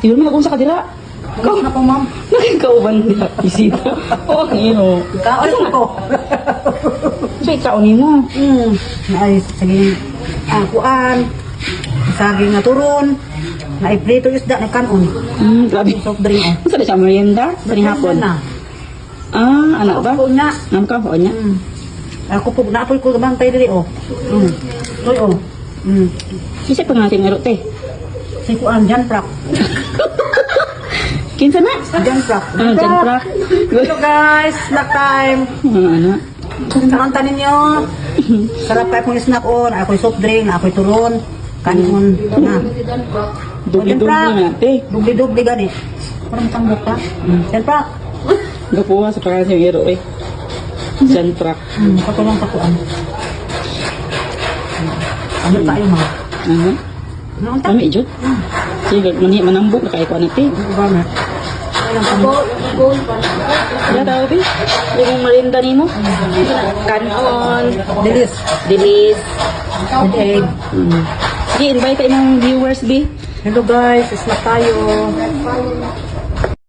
Di mo na sa kadira. Kamu na po, ma'am. Nakikauban niya. Isita. Oo, ang ino. Kaon ko. Sa ikaw mo. Hmm. Ay, sige. Ah, kuan. Saging na turon. Na iprito isda na kanon. Hmm, grabe. Soft drink. Oh. Saan siya merienda? Sa hapon. Ah, anak ba? Ako na. Nam ka ho niya. Hmm. Ako po, naapoy ko gamang tayo diri, oh. Hmm. Toy, oh. Hmm. Kasi pa nga tinaro te. Si kuan, Jan Prak. Kinsa na? Jan Prak. Ah. Hello guys, snack time. Mga ano. Sakanta ninyo. Sarap kayo kong snack on. Ako'y soft drink, ako'y turon. Kanon. Na. Dubli-dubli na te. Dubli-dubli gani. Parang ka. Hmm. Jan Prak. Gapuha sa parang yung iro eh. Dyan pra. Hmm. Katulong ka kuan. Ano tayo mga? Ano? Ano ang Kami, Jod. Sige, mani manambok na kayo ko. Government. Ilang tambok. Wala tao te. Yung merinda ni mo. Kanon. Dilis. Dilis. Egg. Mm. Sige, invite tayo ng viewers, B. Hello guys, snack tayo.